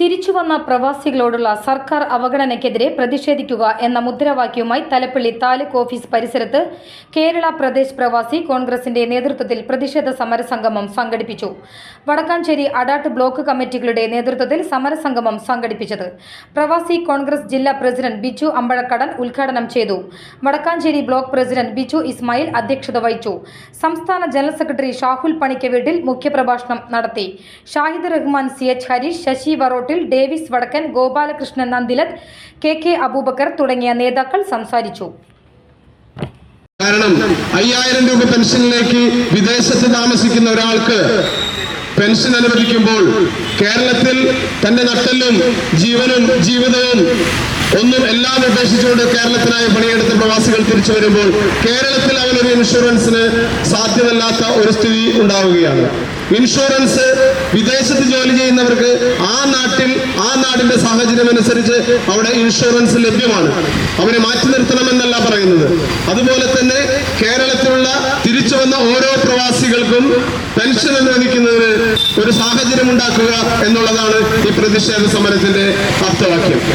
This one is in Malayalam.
തിരിച്ചുവന്ന പ്രവാസികളോടുള്ള സർക്കാർ അവഗണനയ്ക്കെതിരെ പ്രതിഷേധിക്കുക എന്ന മുദ്രാവാക്യവുമായി തലപ്പള്ളി താലൂക്ക് ഓഫീസ് പരിസരത്ത് കേരള പ്രദേശ് പ്രവാസി കോൺഗ്രസിന്റെ നേതൃത്വത്തിൽ പ്രതിഷേധ സമരസംഗമം സംഘടിപ്പിച്ചു. വടക്കാഞ്ചേരി അഡാട്ട് ബ്ലോക്ക് കമ്മിറ്റികളുടെ നേതൃത്വത്തിൽ സമരസംഗമം സംഘടിപ്പിച്ചത്. പ്രവാസി കോൺഗ്രസ് ജില്ലാ പ്രസിഡന്റ് ബിജു അമ്പഴക്കടൻ ഉദ്ഘാടനം ചെയ്തു. വടക്കാഞ്ചേരി ബ്ലോക്ക് പ്രസിഡന്റ് ബിജു ഇസ്മായിൽ അധ്യക്ഷത വഹിച്ചു. സംസ്ഥാന ജനറൽ സെക്രട്ടറി ഷാഹുൽ പണിക്കവീട്ടിൽ മുഖ്യപ്രഭാഷണം നടത്തി. Shahid Rahman C H Harish Sasi Varottil Davis Vadakkan Gopalakrishnan Nandilath K K Aboobacker തുടങ്ങിയ നേതാക്കൾ സംസാരിച്ചു. കാരണം അയ്യായിരം രൂപ പെൻഷനിലേക്ക് വിദേശത്ത് താമസിക്കുന്ന ഒരാൾക്ക് പെൻഷൻ അനുവദിക്കുമ്പോൾ കേരളത്തിൽ തന്റെ നട്ടലും ജീവനും ജീവിതവും ഒന്നും എല്ലാം ഉപേക്ഷിച്ചുകൊണ്ട് കേരളത്തിനായി പണിയെടുത്ത പ്രവാസികൾ തിരിച്ചു വരുമ്പോൾ കേരളത്തിൽ അവനൊരു ഇൻഷുറൻസിന് സാധ്യമല്ലാത്ത ഒരു സ്ഥിതി ഉണ്ടാവുകയാണ്. ഇൻഷുറൻസ് വിദേശത്ത് ജോലി ചെയ്യുന്നവർക്ക് ആ നാട്ടിൽ ആ നാടിന്റെ സാഹചര്യം അനുസരിച്ച് അവിടെ ഇൻഷുറൻസ് ലഭ്യമാണ്. അവരെ മാറ്റി നിർത്തണമെന്നല്ല പറയുന്നത്. അതുപോലെ തന്നെ കേരളത്തിലുള്ള തിരിച്ചു വന്ന ഓരോ പ്രവാസികൾക്കും പെൻഷൻ അനുവദിക്കുന്നതിന് ഒരു സാഹചര്യം ഉണ്ടാക്കുക എന്നുള്ളതാണ് ഈ പ്രതിഷേധ സമരത്തിന്റെ ആപ്തവാക്യം